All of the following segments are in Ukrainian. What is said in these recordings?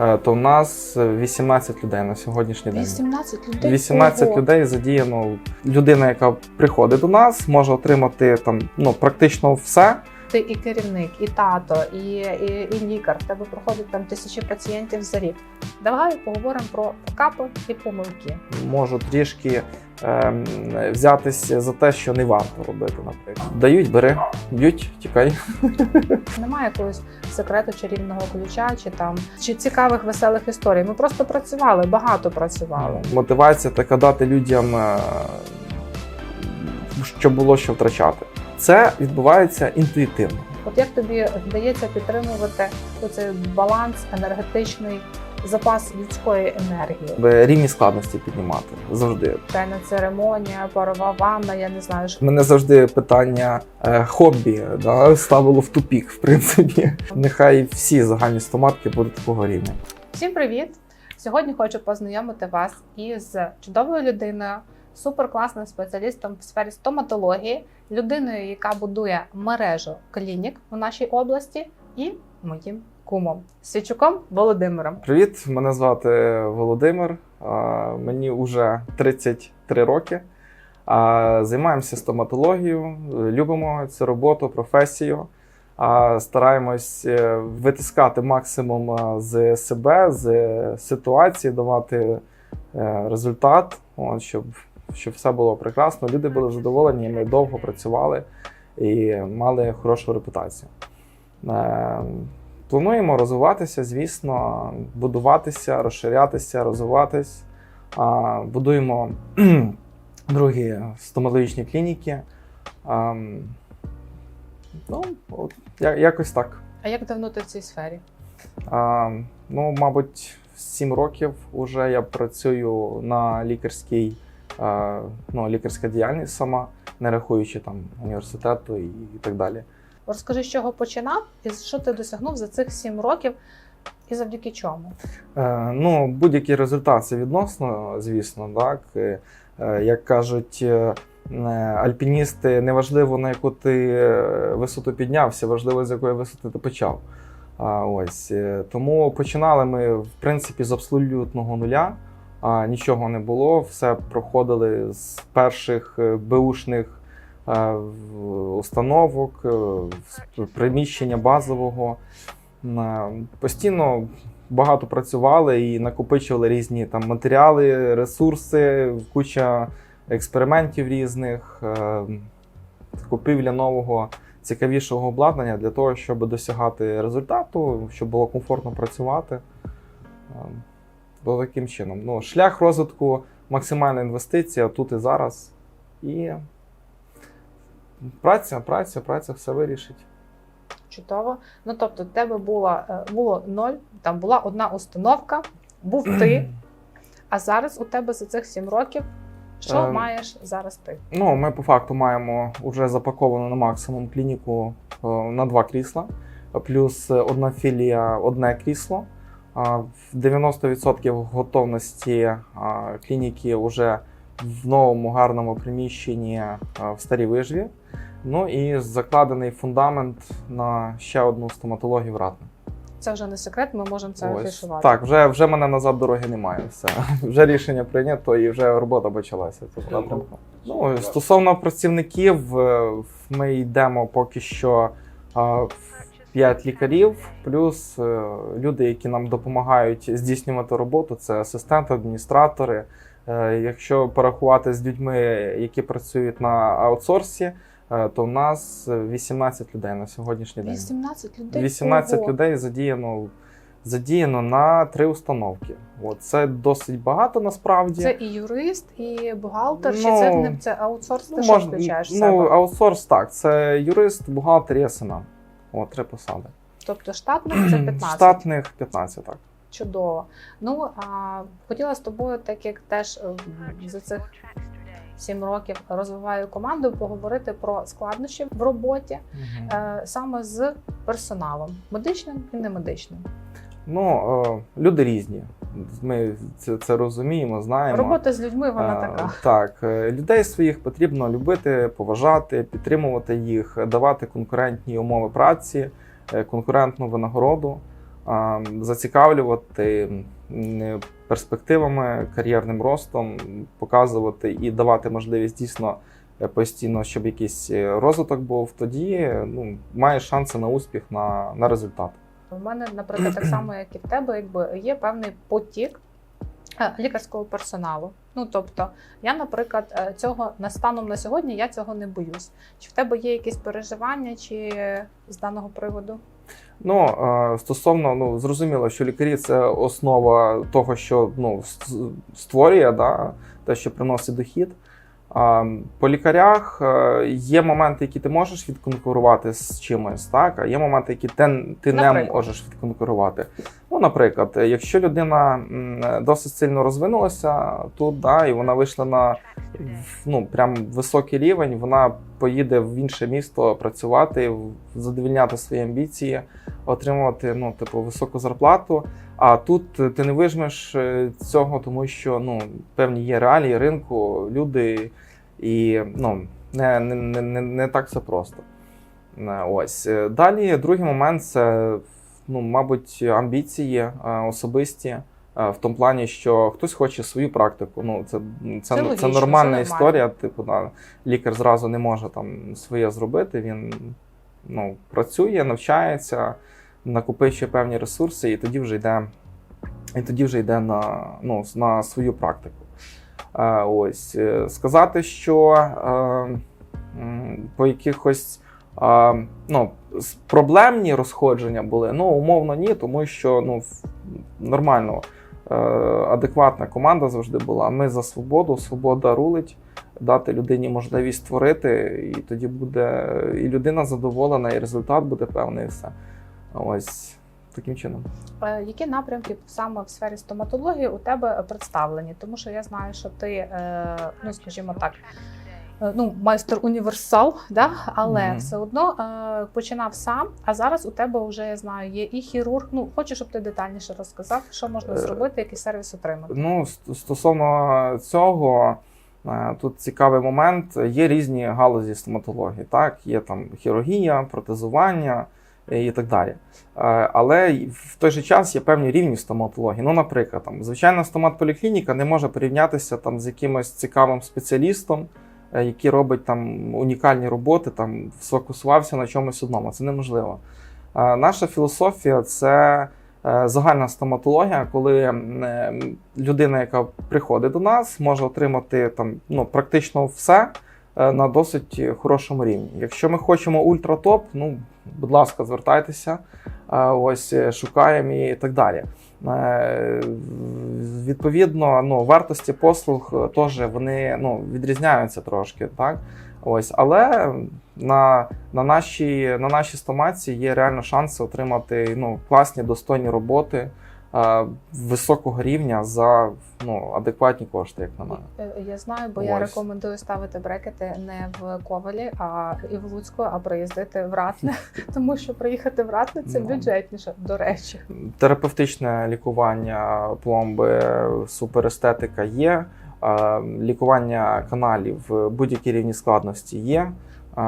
е, то в нас 18 людей на сьогоднішній день. 18 людей. 18 Ого. людей задіяно. Людина, яка приходить до нас, може отримати там ну практично все. Ти і керівник, і тато, і, і, і лікар. В тебе проходить там тисячі пацієнтів за рік. Давай поговоримо про покапи і помилки. Можу трішки ем, взятися за те, що не варто робити, наприклад. Дають, бери, б'ють, тікай. Немає якогось секрету чарівного ключа, чи там чи цікавих веселих історій. Ми просто працювали, багато працювали. Мотивація така дати людям, е, що було що втрачати. Це відбувається інтуїтивно. От як тобі вдається підтримувати оцей баланс енергетичний, запас людської енергії? Рівні складності піднімати завжди. Чайна церемонія, парова ванна, я не знаю, що Мене завжди питання е, хобі да, ставило в тупік, в принципі. Нехай всі загальні стоматки будуть такого рівня. Всім привіт! Сьогодні хочу познайомити вас із чудовою людиною, суперкласним спеціалістом в сфері стоматології, людиною, яка будує мережу клінік у нашій області, і моїм кумом Свічуком Володимиром. Привіт, мене звати Володимир. Мені вже 33 роки. Займаємося стоматологією, любимо цю роботу, професію. Стараємось е, витискати максимум з себе, з ситуації, давати е, результат, щоб, щоб все було прекрасно. Люди були задоволені, ми довго працювали і мали хорошу репутацію. Е, Плануємо розвиватися, звісно, будуватися, розширятися, розвиватись. А, Будуємо другі стоматологічні клініки. А, Ну, от, якось так. А як давно ти в цій сфері? А, Ну, мабуть, 7 років вже я працюю на лікарській, ну, лікарська діяльність сама, не рахуючи там університету і, і так далі. Розкажи, з чого починав і що ти досягнув за цих сім років, і завдяки чому? Е, Ну, будь-який результат це відносно, звісно, так. Е, е, Як кажуть е, е, альпіністи, неважливо на яку ти е, висоту піднявся, важливо з якої висоти ти почав. А, Ось тому починали ми в принципі з абсолютного нуля. А, Нічого не було, все проходили з перших е, беушних е, установок, е, приміщення базового. Постійно багато працювали і накопичували різні там матеріали, ресурси, куча експериментів різних, купівля нового цікавішого обладнання для того, щоб досягати результату, щоб було комфортно працювати. Е, Було таким чином. Ну, шлях розвитку, максимальна інвестиція тут і зараз. І праця, праця, праця все вирішить. Чудово. Ну тобто, в тебе було, е, було ноль, там була одна установка, був ти. А зараз у тебе за цих сім років що Ем. маєш зараз ти? Ну, ми по факту маємо вже запаковану на максимум клініку е, на два крісла, плюс е, одна філія, одне крісло. В 90% готовності клініки вже в новому гарному приміщенні в старій вижві. Ну і закладений фундамент на ще одну стоматологію в Ратне. Це вже не секрет, ми можемо це Ось. афішувати. Так, вже, вже мене назад дороги немає. Все. Вже рішення прийнято і вже робота почалася. в. Ну, стосовно працівників, е, ми йдемо поки що 5 лікарів, плюс е, люди, які нам допомагають здійснювати роботу, це асистенти, адміністратори. Е, Якщо порахувати з людьми, які працюють на аутсорсі, е, то в нас 18 людей на сьогоднішній день. 18 людей. 18 Ого. людей задіяно, задіяно на три установки. От, це досить багато насправді. Це і юрист, і бухгалтер, чи Ну, це не це аутсорс? Ти ну, що включаєш ну, себе? аутсорс так. Це юрист, бухгалтер і СММ. От, три посади. Тобто штатних це 15. Штатних 15, так. Чудово. Ну а хотіла з тобою, так як теж е, за цих сім років розвиваю команду, поговорити про складнощі в роботі угу. е, саме з персоналом, медичним і немедичним. Ну, е, люди різні. Ми це, це розуміємо, знаємо. Робота з людьми вона Е, така. Так, е, людей своїх потрібно любити, поважати, підтримувати їх, давати конкурентні умови праці, е, конкурентну винагороду. зацікавлювати перспективами, кар'єрним ростом, показувати і давати можливість дійсно постійно, щоб якийсь розвиток був, тоді ну, маєш шанси на успіх, на, на результат. У мене, наприклад, так само, як і в тебе, якби є певний потік е, лікарського персоналу. Ну тобто, я, наприклад, е, цього на станом на сьогодні я цього не боюсь. Чи в тебе є якісь переживання чи з даного приводу? Ну, е, стосовно, ну зрозуміло, що лікарі це основа того, що ну, створює, да, те, що приносить дохід. По лікарях е, є моменти, які ти можеш відконкурувати з чимось, так, а є моменти, які ти, ти не можеш відконкурувати. Ну, наприклад, якщо людина досить сильно розвинулася тут, да, і вона вийшла на ну, прям високий рівень, вона поїде в інше місто працювати, задовільняти свої амбіції, отримувати ну, типу, високу зарплату. А тут е, ти не вижмеш е, цього, тому що ну, певні є реалії ринку, люди, і ну, не, не, не, не, не так все просто. Е, Ось. Далі другий момент це, ну, мабуть, амбіції особисті. В тому плані, що хтось хоче свою практику. Ну, це, це, Це це, логічно, це нормальна нормально. історія. Типу, да, лікар зразу не може там своє зробити. Він ну, працює, навчається, накопичує певні ресурси, і тоді вже йде, і тоді вже йде на, ну, на свою практику. Е, ось е, сказати, що е, по якихось ну, проблемні розходження були, ну умовно ні, тому що ну, нормально. Адекватна команда завжди була. Ми за свободу, свобода рулить, дати людині можливість створити, і тоді буде і людина задоволена, і результат буде певний. і все. Ось таким чином. Е, Які напрямки саме в сфері стоматології у тебе представлені? Тому що я знаю, що ти, е, ну скажімо так, е, ну майстер універсал, да? але Мгм. все одно е, починав сам. А зараз у тебе вже я знаю, є і хірург. Ну хочу, щоб ти детальніше розказав, що можна зробити, який сервіс отримати. Ну, стосовно цього, е, тут цікавий момент. Є різні галузі стоматології. Так, є там хірургія, протезування і так далі. Е, Але в той же час є певні рівні стоматології. Ну, наприклад, там звичайна стоматполіклініка не може порівнятися там з якимось цікавим спеціалістом, е, який робить там унікальні роботи, там сфокусувався на чомусь одному. Це неможливо. Е, Наша філософія це е, загальна стоматологія, коли е, людина, яка приходить до нас, може отримати там ну, практично все е, на досить хорошому рівні. Якщо ми хочемо ультратоп, ну будь ласка, звертайтеся, е, ось е, шукаємо і так далі. Е, Відповідно, ну, вартості послуг теж вони ну, відрізняються трошки, так? Ось, але на, на, нашій, на нашій стоматці є реально шанси отримати ну, класні достойні роботи високого рівня за ну, адекватні кошти, як на мене. Е, Я знаю, бо я рекомендую ставити брекети не в Ковалі, а і в Луцьку, а приїздити в Ратне, тому що приїхати в Ратне це Ну. бюджетніше, до речі. Терапевтичне лікування пломби, суперестетика є, е, лікування каналів будь-які рівні складності є, е,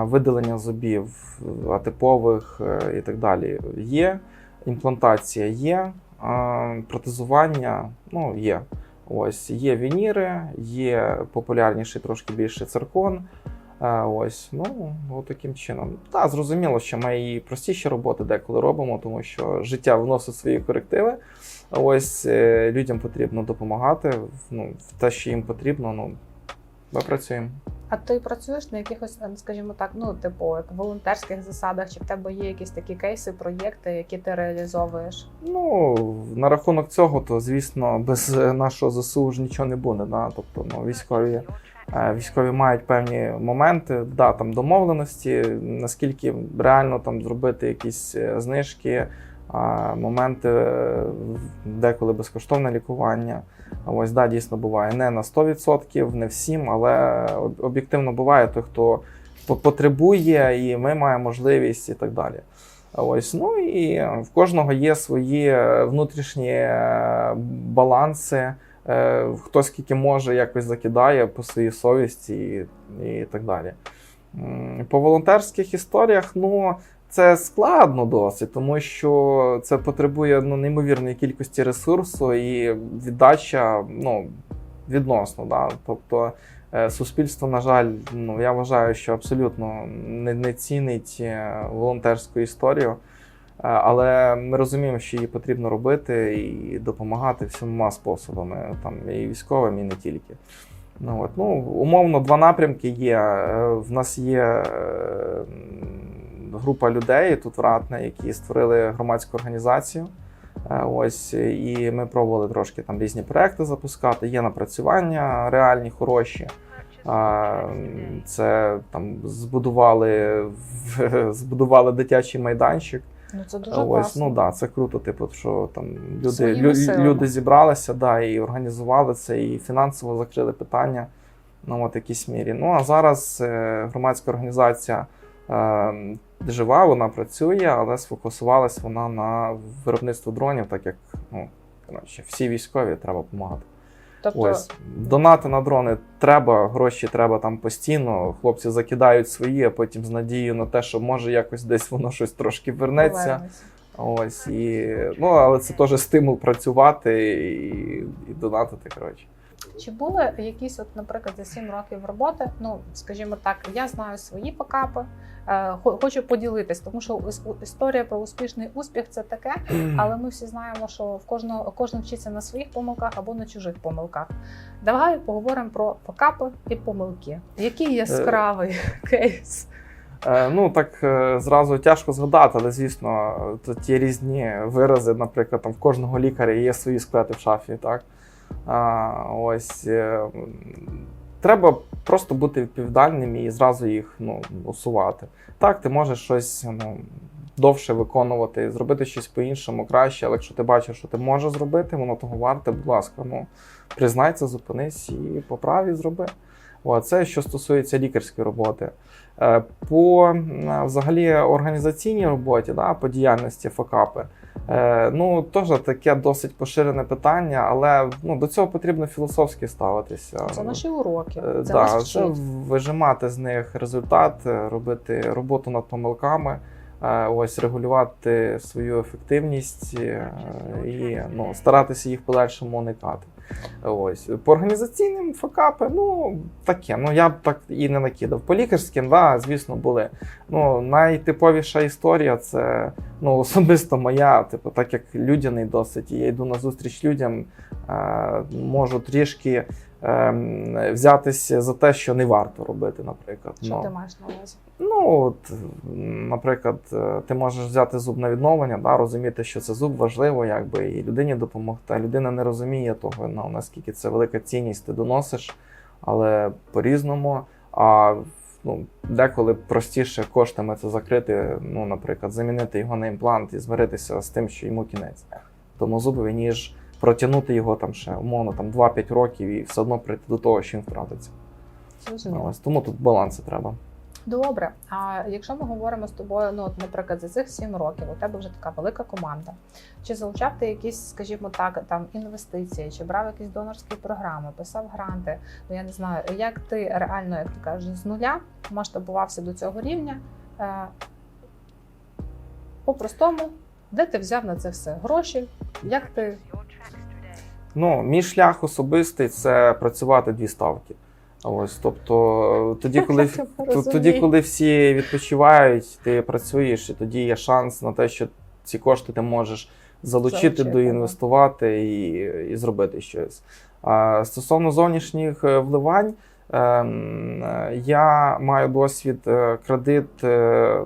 видалення зубів атипових е, і так далі є, імплантація є, е, протезування ну, є. Ось є вініри, є популярніший трошки більше циркон. Е, Ось, ну, таким чином. Так, зрозуміло, що ми і простіші роботи деколи робимо, тому що життя вносить свої корективи. Ось е, людям потрібно допомагати. Ну, в те, що їм потрібно, ну, ми працюємо. А ти працюєш на якихось, е, скажімо так, ну типу як волонтерських засадах, чи в тебе є якісь такі кейси, проєкти, які ти реалізовуєш? Ну, на рахунок цього, то звісно, без е, нашого ЗСУ ж нічого не буде. Да? Тобто, ну, військові, е, військові мають певні моменти, да, там домовленості, наскільки реально там зробити якісь знижки, моменти деколи безкоштовне лікування. Ось да, дійсно буває не на 100%, не всім, але об'єктивно буває той, хто потребує, і ми маємо можливість і так далі. Ось, ну і в кожного є свої е, внутрішні е, баланси. Е, Хто скільки може, якось закидає по своїй совісті і, і так далі. По волонтерських історіях, ну це складно досить, тому що це потребує ну, неймовірної кількості ресурсу і віддача ну, відносно. Да? Тобто е, суспільство, на жаль, ну, я вважаю, що абсолютно не, не цінить е, волонтерську історію. Е, Але ми розуміємо, що її потрібно робити і допомагати всіма способами, там і військовим, і не тільки. Ну, от, ну, умовно, два напрямки є. В нас є група людей тут в Ратне, які створили громадську організацію. Е, Ось і ми пробували трошки там різні проекти запускати. Є напрацювання реальні, хороші. Це там збудували збудували дитячий майданчик. Ну це дуже Ось, класно. ну да, це круто, типу, що там люди, лю, люди зібралися, да, і організували це, і фінансово закрили питання на от якійсь мірі. Ну а зараз е, громадська організація е, жива, вона працює, але сфокусувалась вона на виробництво дронів, так як ну, коротше, всі військові треба допомагати. Тобто, Ось донати на дрони треба, гроші треба там постійно. Хлопці закидають свої, а потім з надією на те, що може якось десь воно щось трошки вернеться. Ось і ну, але це теж стимул працювати і, і донатити. Коротше. Чи були якісь, от, наприклад, за 7 років роботи? Ну, скажімо так, я знаю свої покапи, хочу поділитись, тому що історія про успішний успіх це таке, але ми всі знаємо, що в кожного кожен вчиться на своїх помилках або на чужих помилках. Давай поговоримо про покапи і помилки. Який яскравий кейс? Е, ну так е, зразу тяжко згадати, але звісно, є різні вирази. Наприклад, там в кожного лікаря є свої склети в шафі. Так? А, ось е, треба просто бути відповідальним і зразу їх ну, усувати. Так, ти можеш щось ну, довше виконувати, зробити щось по-іншому краще, але якщо ти бачиш, що ти можеш зробити, воно того варте, будь ласка, ну признай це, зупинись і поправ і зроби. О, це що стосується лікарської роботи. Е, По взагалі організаційній роботі, да, по діяльності ФОКАПи, е, ну теж таке досить поширене питання, але ну, до цього потрібно філософськи ставитися. Це наші уроки. Е, Це да, нас це вчить. вижимати з них результат, е, робити роботу над помилками, е, ось регулювати свою ефективність е, і ну, старатися їх в подальшому уникати. Ось по організаційним факапи, ну таке. Ну я б так і не накидав. По лікарським, да, звісно, були. Ну найтиповіша історія це ну особисто моя, типу, так як людяний досить. і Я йду на зустріч людям, е, можу трішки взятися за те, що не варто робити, наприклад. Що Ну, ти маєш на увазі? Ну, от, наприклад, е, ти можеш взяти зуб на відновлення, да, розуміти, що це зуб важливо, якби і людині допомогти. А людина не розуміє того, ну, наскільки це велика цінність ти доносиш, але по-різному. А ну, деколи простіше коштами це закрити, ну, наприклад, замінити його на імплант і змиритися з тим, що йому кінець. Тому зубові, ніж протягнути його там ще умовно там 2-5 років і все одно прийти до того, що він втратиться. Ось тому тут баланси треба. Добре. А якщо ми говоримо з тобою, ну от, наприклад, за цих 7 років у тебе вже така велика команда. Чи залучав ти якісь, скажімо так, там інвестиції, чи брав якісь донорські програми, писав гранти? Ну я не знаю, як ти реально, як ти кажеш, з нуля масштабувався до цього рівня? Е, по-простому, де ти взяв на це все гроші? Як ти Ну, мій шлях особистий це працювати дві ставки. Ось, тобто, е, тоді, коли, тоді, коли всі відпочивають, ти працюєш, і тоді є шанс на те, що ці кошти ти можеш залучити, Залучити, доінвестувати і, і зробити щось. А стосовно зовнішніх е, вливань, ем, е, я маю досвід кредит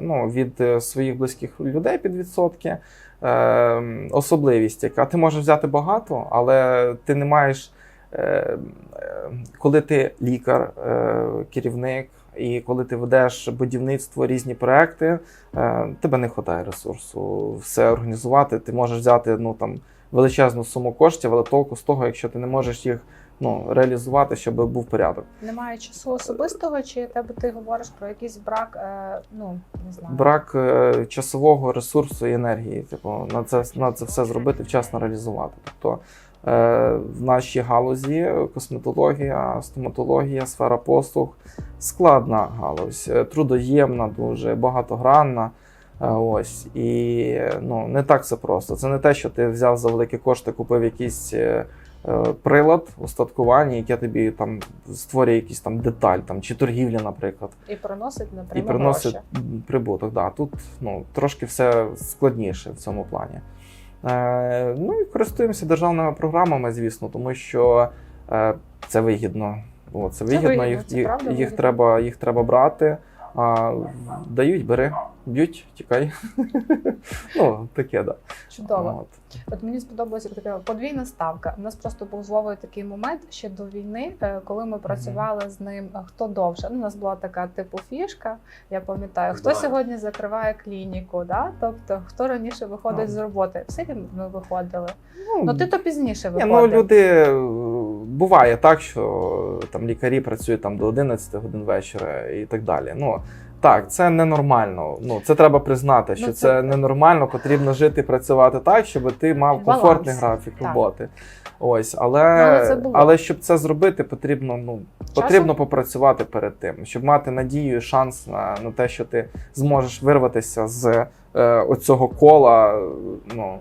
ну, від своїх близьких людей під відсотки. Ем, Особливість, яка ти можеш взяти багато, але ти не маєш. е, е, Коли ти лікар, е, керівник, і коли ти ведеш будівництво, різні проекти, е, тебе не вистачає ресурсу все організувати. Ти можеш взяти ну там величезну суму коштів, але толку з того, якщо ти не можеш їх ну, реалізувати, щоб був порядок. немає часу особистого, чи тебе ти говориш про якийсь брак? Е, ну не знаю. Брак е, часового ресурсу і енергії, типу, на це на це все зробити, вчасно реалізувати. Тобто е, в нашій галузі косметологія, стоматологія, сфера послуг складна галузь, е, трудоємна, дуже багатогранна. Е, Ось і ну не так все просто. Це не те, що ти взяв за великі кошти, купив якийсь е, е, прилад устаткування, яке тобі там створює якийсь там деталь, там чи торгівля, наприклад, І приносить і приносить гроші. прибуток. Да. Тут ну трошки все складніше в цьому плані. Е, ну і користуємося державними програмами, звісно, тому що е, це вигідно. О, це вигідно, вигідно, їх, це їх, правда їх, вигідно. треба, їх треба брати. А, дають, бери, б'ють, тікай. ну, таке, да. Чудово. От. От мені сподобалася така подвійна ставка. У нас просто був з Вовою такий момент ще до війни, е, коли ми працювали з ним. Хто довше? Ну, у нас була така типу фішка. Я пам'ятаю, хто Давай. сьогодні закриває клініку, да? тобто хто раніше виходить А. з роботи. Всі ми виходили. Ну, Ну ти то пізніше Ні, ну люди е, буває так, що там лікарі працюють там до 11 годин вечора і так далі. Ну так, це ненормально. Ну це треба признати, що Ну, це... це- ненормально. Потрібно жити, і працювати так, щоб ти мав Баланс. комфортний графік Так. роботи. Ось, але, Ну, але але щоб це зробити, потрібно ну потрібно попрацювати перед тим, щоб мати надію, і шанс на, на те, що ти зможеш вирватися з е, оцього кола. Ну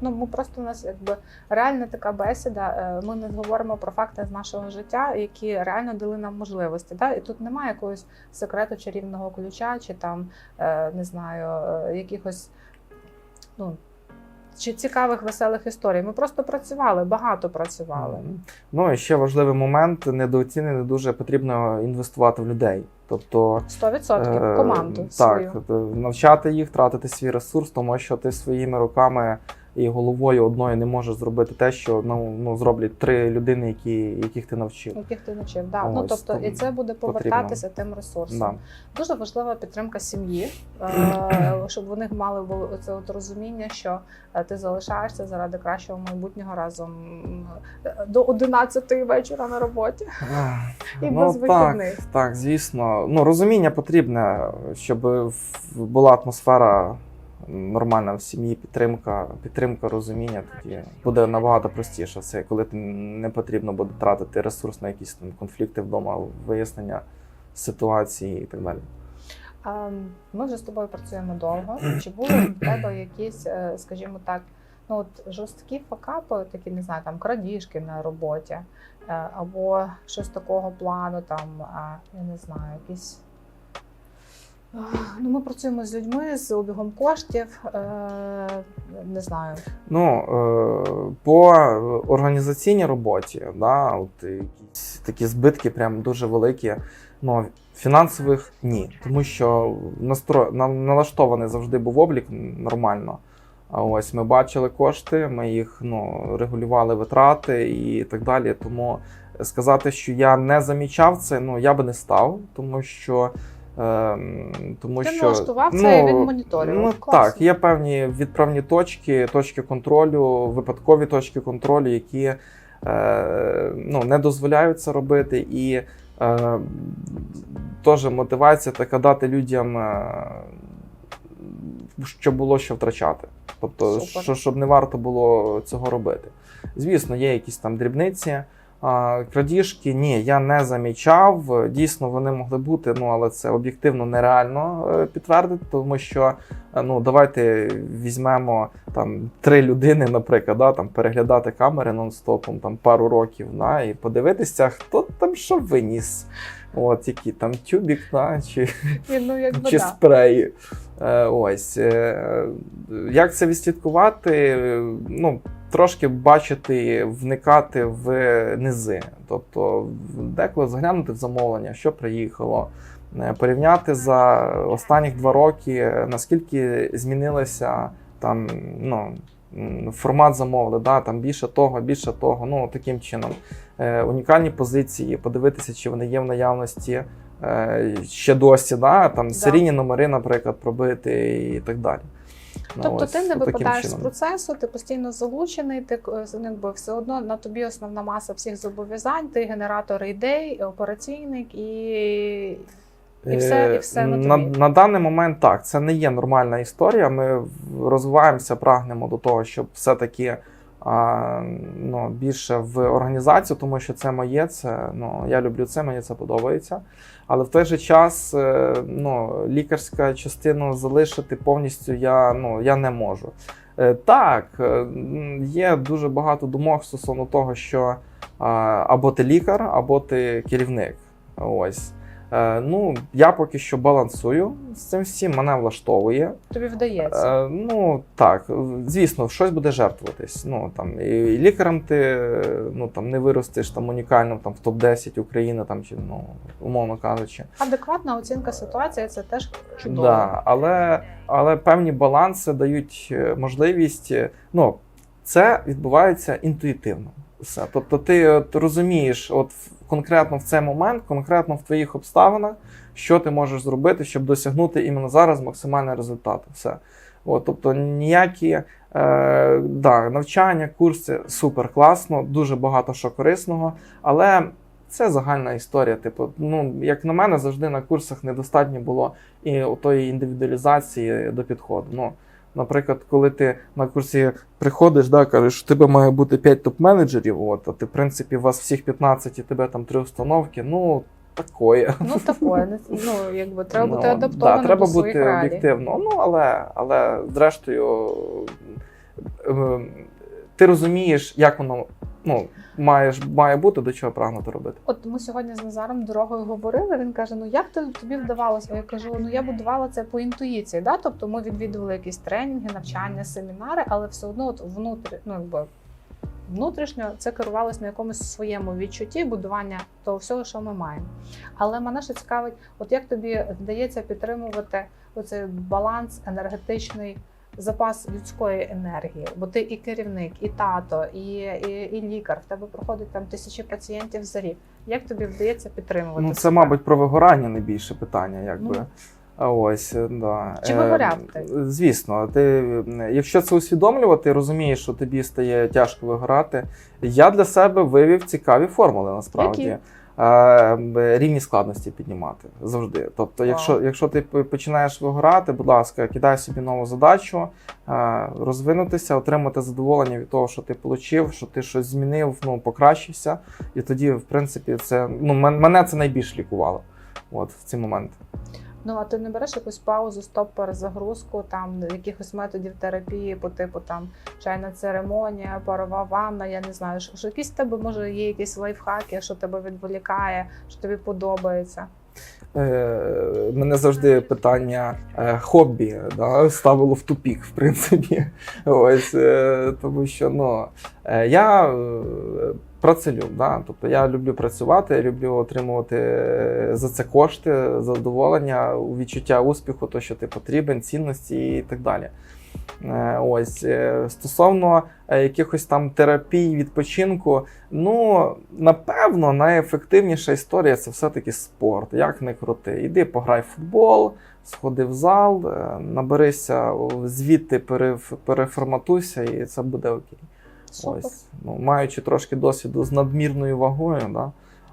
Ну, ми просто у нас якби реальна така бесіда. е, Ми не говоримо про факти з нашого життя, які реально дали нам можливості. Да? І тут немає якогось секрету чарівного ключа, чи там е, не знаю, е, якихось ну. Чи цікавих веселих історій. Ми просто працювали, багато працювали. Ну і ще важливий момент недооцінений, дуже потрібно інвестувати в людей. Тобто 100% е, команду так, свою. е, навчати їх, тратити свій ресурс, тому що ти своїми руками і головою одною не можеш зробити те, що ну, ну зроблять три людини, які, яких ти навчив. Яких ти навчив, да. ну тобто, і це буде повертатися тим ресурсом. Да. Дуже важлива підтримка сім'ї, е, щоб вони мали це от розуміння, що е, ти залишаєшся заради кращого майбутнього разом е, до 11 вечора на роботі. І без Ну, так, вихідних. так, звісно. Ну, розуміння потрібне, щоб була атмосфера нормальна в сім'ї, підтримка, підтримка, розуміння. Тоді буде набагато простіше. Це коли ти не потрібно буде тратити ресурс на якісь там конфлікти вдома, вияснення ситуації і так далі. Ми вже з тобою працюємо довго. Чи були в тебе якісь, е, скажімо так, ну от жорсткі факапи, такі не знаю, там крадіжки на роботі, е, або щось такого плану, там я не знаю, якісь. Ну, ми працюємо з людьми з обігом коштів. Е, не знаю. Ну, е, по організаційній роботі, да, от якісь такі збитки прям дуже великі. Ну, фінансових ні. Тому що настро... на- налаштований завжди був облік нормально. А ось ми бачили кошти, ми їх ну, регулювали витрати і так далі. Тому сказати, що я не замічав це, ну я би не став, тому що. Ем, тому Ти що, налаштував це і він моніторював. Ну Класно. так, є певні відправні точки, точки контролю, випадкові точки контролю, які е, ну, не дозволяють це робити. І е, теж мотивація така дати людям, е, що було що втрачати. Тобто, Супер. що, щоб не варто було цього робити. Звісно, є якісь там дрібниці. Крадіжки ні, я не замічав. Дійсно, вони могли бути, ну але це об'єктивно нереально е, підтвердити, тому що е, ну давайте візьмемо там три людини, наприклад, да, там переглядати камери нон-стопом там пару років, да, і подивитися, хто там що виніс. От які там тюбік, да, чи ну, якби, чи спреї. Е, ось. Як це відслідкувати? Ну, трошки бачити, вникати в низи. Тобто, деколи заглянути в замовлення, що приїхало. е, Порівняти за останні два роки, е, наскільки змінилося там, ну, формат замовлення, да, там більше того, більше того. Ну, таким чином. Е, унікальні позиції, подивитися, чи вони є в наявності е, ще досі, да, там Да. серійні номери, наприклад, пробити і так далі. Ну, Тобто ось, ти не випадаєш з процесу, ти постійно залучений, ти е, якби все одно на тобі основна маса всіх зобов'язань, ти генератор ідей, операційник і, і все, і все на Е, на, на даний момент так, це не є нормальна історія. Ми розвиваємося, прагнемо до того, щоб все-таки а, ну, більше в організацію, тому що це моє, це ну, я люблю це, мені це подобається. Але в той же час е, ну, лікарська частину залишити повністю я, ну, я не можу. Е, Так, е, є дуже багато думок стосовно того, що або ти лікар, або ти керівник. Ось. Е, Ну, я поки що балансую з цим всім, мене влаштовує. Тобі вдається. Е, ну так, звісно, щось буде жертвуватись. Ну там і, і лікарем ти ну там не виростеш там унікально там в топ-10 України, там чи ну умовно кажучи. Адекватна оцінка ситуації це теж чудово. Да, але, але певні баланси дають е, можливість. Ну, це відбувається інтуїтивно. Все. Тобто, ти от розумієш, от конкретно в цей момент, конкретно в твоїх обставинах, що ти можеш зробити, щоб досягнути іменно зараз максимальний результат. Все. От, тобто ніякі е, да, навчання, курси супер класно, дуже багато що корисного, але це загальна історія. Типу, ну, як на мене, завжди на курсах недостатньо було і тої індивідуалізації до підходу. Ну, наприклад, коли ти на курсі приходиш, да, кажеш, що тебе має бути 5 топ-менеджерів, от, а ти, в принципі, у вас всіх 15 і тебе там три установки, ну, такое. Ну такое, ну якби треба бути Ну, адаптованим да, треба до своїх бути реалій. об'єктивно. Ну, але, але зрештою, е, ти розумієш, як воно ну, маєш, має бути, до чого прагнути робити. От ми сьогодні з Назаром дорогою говорили. Він каже: Ну як ти тобі вдавалося? Я кажу: ну я будувала це по інтуїції. Да? Тобто ми відвідували якісь тренінги, навчання, семінари, але все одно от внутрі, ну якби внутрішньо це керувалося на якомусь своєму відчутті будування того всього, що ми маємо. Але мене ще цікавить, от як тобі вдається підтримувати оцей баланс енергетичний. Запас людської енергії, бо ти і керівник, і тато, і, і, і лікар. В тебе проходить там тисячі пацієнтів за рік. Як тобі вдається підтримувати? Ну, це, себе? мабуть, про вигорання найбільше питання, якби. Ну. Ось, е, да. Чи Е, вигоряв ти? Звісно, ти, е, якщо це усвідомлювати, розумієш, що тобі стає тяжко вигорати. Я для себе вивів цікаві формули насправді. Які? Рівні складності піднімати завжди. Тобто, якщо, якщо ти починаєш вигорати, будь ласка, кидай собі нову задачу, розвинутися, отримати задоволення від того, що ти отримав, що ти щось змінив, ну, покращився. І тоді, в принципі, це ну, мене це найбільш лікувало. От в ці моменти. Ну а ти не береш якусь паузу, стоп, перезагрузку, там якихось методів терапії, по типу там чайна церемонія, парова ванна, я не знаю, що, якісь в тебе може є якісь лайфхаки, що тебе відволікає, що тобі подобається. Е, мене завжди питання е, хобі да, ставило в тупік, в принципі. Ось, е, тому що ну, е, я е, працелюб, да? тобто я люблю працювати, я люблю отримувати е, за це кошти, задоволення, відчуття успіху, то, що ти потрібен, цінності і так далі. Е, Ось е, стосовно якихось там терапій, відпочинку, ну напевно, найефективніша історія це все-таки спорт. Як не крути. Іди пограй в футбол, сходи в зал, наберися звідти переф- переформатуйся, і це буде окей. Супер. Ось, ну, маючи трошки досвіду з надмірною вагою, да,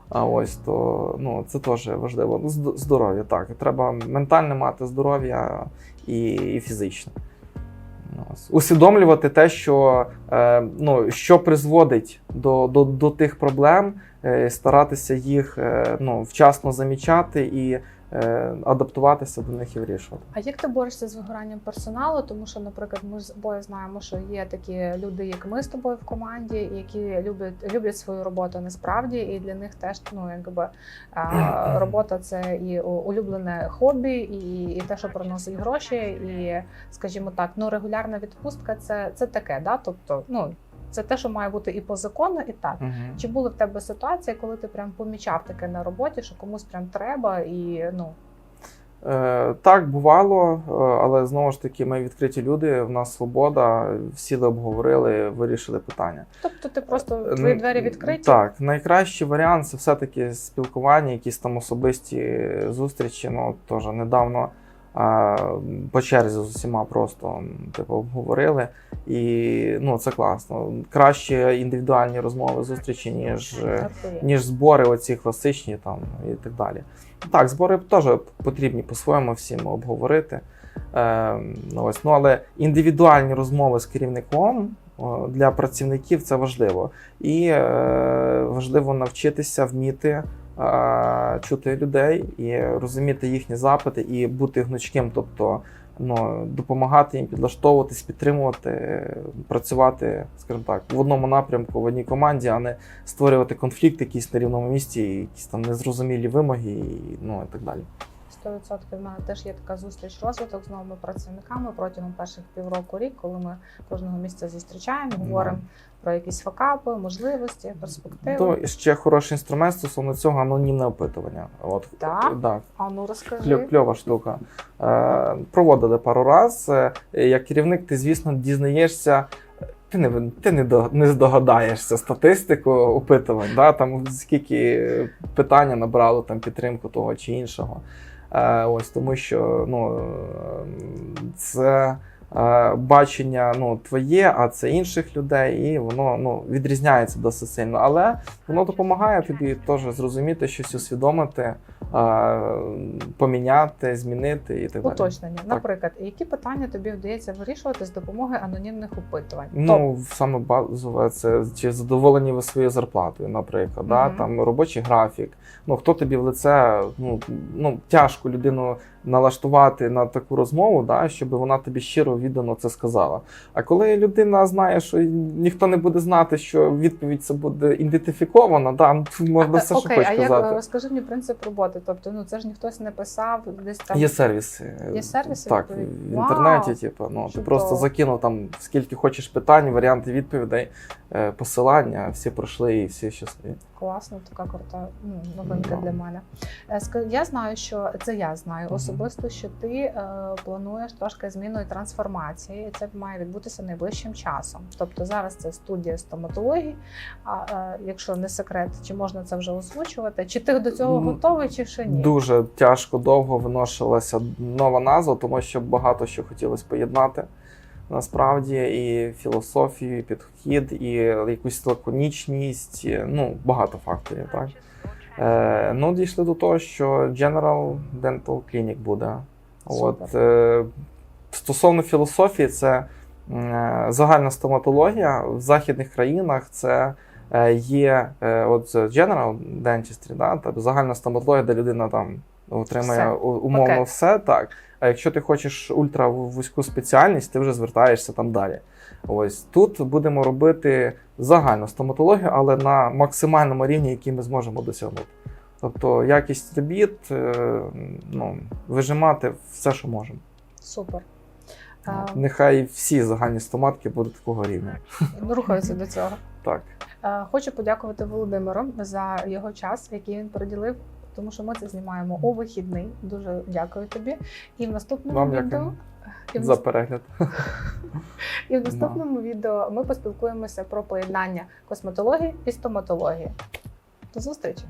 а ось то ну, це теж важливо. Ну, здоров'я, так. Треба ментальне мати здоров'я і, і фізичне. Ось. Усвідомлювати те, що, е, ну, що призводить до, до, до тих проблем, е, старатися їх е, ну, вчасно замічати і адаптуватися до них і вирішувати. А як ти борешся з вигоранням персоналу? Тому що, наприклад, ми з обоє знаємо, що є такі люди, як ми з тобою в команді, які люблять люблять свою роботу насправді, і для них теж ну якби робота це і улюблене хобі, і, і те, що приносить гроші, і скажімо так, ну регулярна відпустка це, це таке, да? Тобто, ну це те, що має бути і по закону, і так. Угу. Чи були в тебе ситуації, коли ти прям помічав таке на роботі, що комусь прям треба, і ну Е, так, бувало, е, але знову ж таки, ми відкриті люди, в нас свобода, сіли, обговорили, вирішили питання. тобто ти просто твої двері відкриті? Так, найкращий варіант це все-таки спілкування, якісь там особисті зустрічі. Ну, теж недавно по черзі з усіма просто типу, обговорили. І ну, це класно. Краще індивідуальні розмови, зустрічі, ніж. е, ніж збори, оці класичні там і так далі. Так, збори теж потрібні по-своєму всім обговорити. Е, ну, ось, ну, але індивідуальні розмови з керівником Для працівників це важливо. І е, важливо навчитися вміти чути людей і розуміти їхні запити, і бути гнучким, тобто ну, допомагати їм підлаштовуватись, підтримувати, працювати, скажімо так, в одному напрямку, в одній команді, а не створювати конфлікт якийсь на рівному місці, якісь там незрозумілі вимоги, і, ну і так далі. 100% в мене теж є така зустріч розвиток з новими працівниками протягом перших півроку рік, коли ми кожного місяця зустрічаємо, говоримо про якісь факапи, можливості, перспективи. То ще хороший інструмент стосовно цього анонімне опитування. От Так? так. А ну розкажи. Кльо- кльова штука. Е, проводили пару раз. Е, Як керівник, ти, звісно, дізнаєшся. Ти не ти не, до- не здогадаєшся статистику опитувань, да? там скільки питання набрало там підтримку того чи іншого. Е, ось тому що ну, е, це бачення ну, твоє, а це інших людей, і воно ну, відрізняється досить сильно. Але воно допомагає тобі теж зрозуміти, щось усвідомити, е, поміняти, змінити і так далі. Уточнення. Наприклад, які питання тобі вдається вирішувати з допомогою анонімних опитувань? Ну, саме базове це чи задоволені ви своєю зарплатою, наприклад, да? Там робочий графік. Ну хто тобі в лице ну, ну тяжко людину налаштувати на таку розмову, да, щоб вона тобі щиро віддано це сказала. А коли людина знає, що ніхто не буде знати, що відповідь це буде ідентифікована, да, ну, можна все, що Окей, хочеш а як казати. розкажи мені принцип роботи? Тобто, ну це ж ніхто не писав, десь там Є сервіси. Є сервіси Так, в Вау! інтернеті, типу, ну, ти просто закинув там скільки хочеш питань, варіанти відповідей, е, посилання, всі пройшли і всі щасливі. класно, така крута ну, новинка Да. для мене. Е, Я знаю, що це я знаю Мгм. Особисто, що ти е, плануєш трошки зміну і трансформації, і це має відбутися найближчим часом. Тобто зараз це студія стоматології. А е, якщо не секрет, чи можна це вже озвучувати? Чи ти до цього готовий, чи ще ні? Дуже тяжко довго виношилася нова назва, тому що багато що хотілося поєднати. Насправді, і філософію, і підхід, і якусь лаконічність, ну, багато факторів, так? Е, ну, дійшли до того, що General Dental Clinic буде. От, е, стосовно філософії, це е, загальна стоматологія в західних країнах це е, є е, от General Dentistry, да, тобто загальна стоматологія, де людина там отримає Все. умовно Пакет. все. Так. А якщо ти хочеш ультра вузьку спеціальність, ти вже звертаєшся там далі. Ось тут будемо робити загальну стоматологію, але на максимальному рівні, який ми зможемо досягнути. Тобто якість робіт, е, ну, вижимати все, що можемо. Супер. Е, Нехай всі загальні стоматки будуть такого рівня. Ну, рухаюся до цього. Так. Хочу подякувати Володимиру за його час, який він приділив, тому що ми це знімаємо у вихідний. Дуже дякую тобі. І в наступному відео. І в, За перегляд. і в наступному відео ми поспілкуємося про поєднання косметології і стоматології. До зустрічі!